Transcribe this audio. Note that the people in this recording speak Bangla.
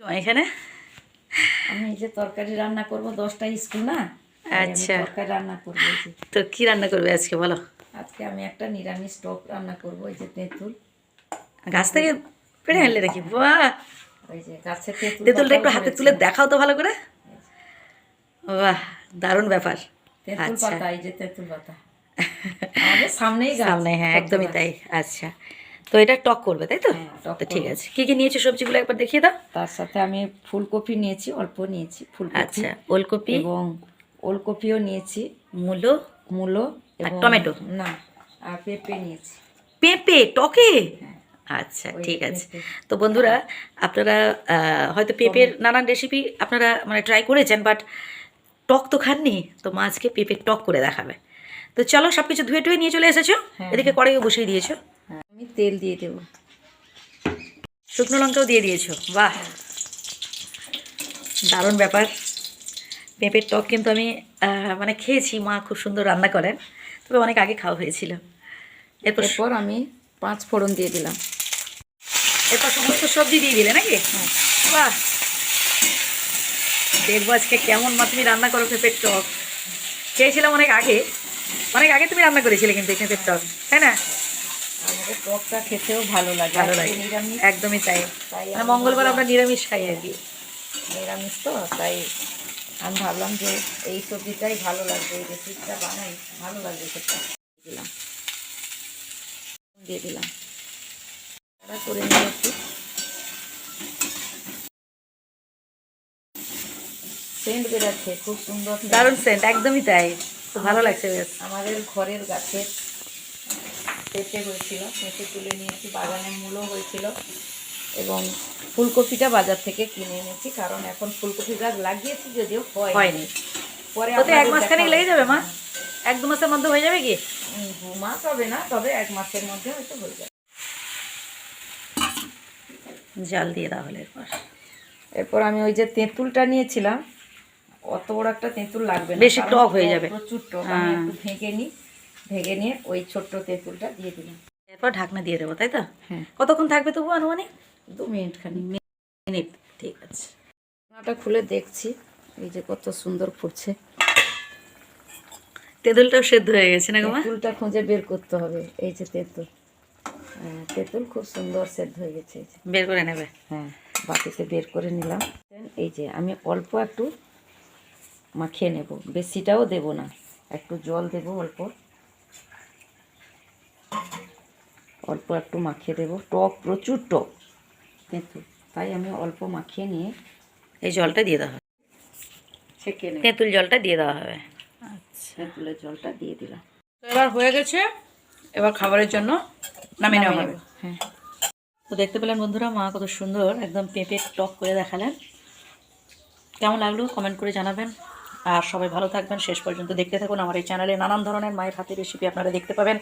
এখানে। আমি এই যে তরকারি রান্না করব দশটা স্কুল না? আচ্ছা। তরকারি রান্না করব তো কি রান্না করবে আজকে বলো? আজকে আমি একটা নিরামিষ টক রান্না করব এই যে তেঁতুল। গাছ থেকে পেড়ে আনলে নাকি? বাহ! ওই যে গাছের তেঁতুল তেঁতুলটা একটু হাতে তুলে দেখাও তো ভালো করে। বাহ দারুণ ব্যাপার। তেঁতুল আচ্ছা। পাতা এই যে তেঁতুল পাতা। আমাদের সামনেই গাছ সামনে হ্যাঁ একদমই তাই। আচ্ছা। তো এটা টক করবে তাই তো? হ্যাঁ, তো ঠিক আছে। কি কি নিয়েছো সবজিগুলো একবার দেখিয়ে দাও। তার সাথে আমি ফুলকপি নিয়েছি অল্প নিয়েছি ফুলকপি। আচ্ছা ওলকপি। এবং ওলকপিও নিয়েছি। মূলো। মূলো আর টমেটো? না আর পেঁপে নিয়েছি। পেঁপে? টকে? আচ্ছা ঠিক আছে। তো বন্ধুরা আপনারা হয়তো পেঁপের নানান রেসিপি আপনারা মানে ট্রাই করেছেন বাট টক তো খাননি তো মা আজকে পেঁপের টক করে দেখাবে। তো চলো সব কিছু ধুয়ে টুয়ে নিয়ে চলে এসেছ। হ্যাঁ। এদিকে কড়াইও বসিয়ে দিয়েছ। হ্যাঁ, আমি তেল দিয়ে দেবো। শুকনো লঙ্কাও দিয়ে দিয়েছ বাহ। দারুণ ব্যাপার। পেঁপের টক কিন্তু আমি মানে খেয়েছি মা খুব সুন্দর রান্না করেন তবে অনেক আগে খাওয়া হয়েছিল। এরপর এরপর আমি পাঁচ ফোড়ন দিয়ে দিলাম। এরপর সমস্ত সবজি দিয়ে দিলে নাকি? বাহ। দেখব আজকে কেমন মা তুমি রান্না করো পেঁপের টক। খেয়েছিলাম অনেক আগে অনেক আগে তুমি রান্না করেছিলে কিন্তু পেঁপের টক তাই না? আমাদের টকটা খেতেও ভালো লাগে ভালো লাগে। নিরামিষ। একদমই তাই। মানে মঙ্গলবার আমরা নিরামিষ খাই আর কি। নিরামিষ তো তাই আমি ভাবলাম যে এই সবজিটাই ভালো লাগবে এই রেসিপিটা বানাই ভালো লাগবে সেটা দিলাম। দিয়ে দিলাম। করে নিয়ে একটু। সেন্ট বেরাচ্ছে খুব সুন্দর। দারুণ সেন্ট একদমই তাই। খুব ভালো লাগছে বেশ। আমাদের ঘরের গাছের পেঁপে হয়েছিল। পেঁপে তুলে নিয়েছি বাগানে মূলও হয়েছিল। এবং ফুলকপিটা বাজার থেকে কিনে এনেছি কারণ এখন ফুলকপি গাছ লাগিয়েছি যদিও হয়নি। পরে এক আপনাদের মাস খানিক লেগে যাবে মা? এক দু মাসের মধ্যে হয়ে যাবে কি? দু মাস হবে না তবে এক মাসের মধ্যে হয়তো হয়ে যাবে। জাল দিয়ে তাহলে এরপর। এরপর আমি ওই যে তেঁতুলটা নিয়েছিলাম অত বড় একটা তেঁতুল লাগবে না বেশি টক হয়ে যাবে। প্রচুর টক আমি হ্যাঁ। একটু ভেঙে নিই। ভেঙে নিয়ে ওই ছোট্ট তেঁতুলটা দিয়ে দিলাম। এরপর ঢাকনা দিয়ে দেবো তাই তো? হ্যাঁ। কতক্ষণ থাকবে তবু আনুমানিক? দু মিনিট খানি মিনিট। ঠিক আছে। ঢাকনাটা খুলে দেখছি এই যে কত সুন্দর ফুটছে। তেঁতুলটাও সেদ্ধ হয়ে গেছে না গো মা? তেঁতুলটা খুঁজে বের করতে হবে এই যে তেঁতুল। হ্যাঁ তেঁতুল খুব সুন্দর সেদ্ধ হয়ে গেছে এই যে। বের করে নেবে? হ্যাঁ বাটিতে বের করে নিলাম। এই যে আমি অল্প একটু মাখিয়ে নেব বেশিটাও দেব না একটু জল দেব অল্প। অল্প একটু মাখিয়ে দেব। টক প্রচুর টক। তেঁতুল তাই আমি অল্প মাখিয়ে নিয়ে এই জলটা দিয়ে দেওয়া হবে। তেঁতুল জলটা দিয়ে দেওয়া হবে। আচ্ছা। তেঁতুলের জলটা দিয়ে দিলাম। এবার হয়ে গেছে। এবার খাবারের জন্য নামিয়ে নেওয়া হবে। হ্যাঁ। তো দেখতে পেলেন বন্ধুরা মা কত সুন্দর একদম পেঁপে টক করে দেখালেন। কেমন লাগল কমেন্ট করে জানাবেন। আর সবাই ভালো থাকবেন। শেষ পর্যন্ত দেখতে থাকুন আমার এই চ্যানেলে নানান ধরনের মায়ের হাতের রেসিপি আপনারা দেখতে পাবেন।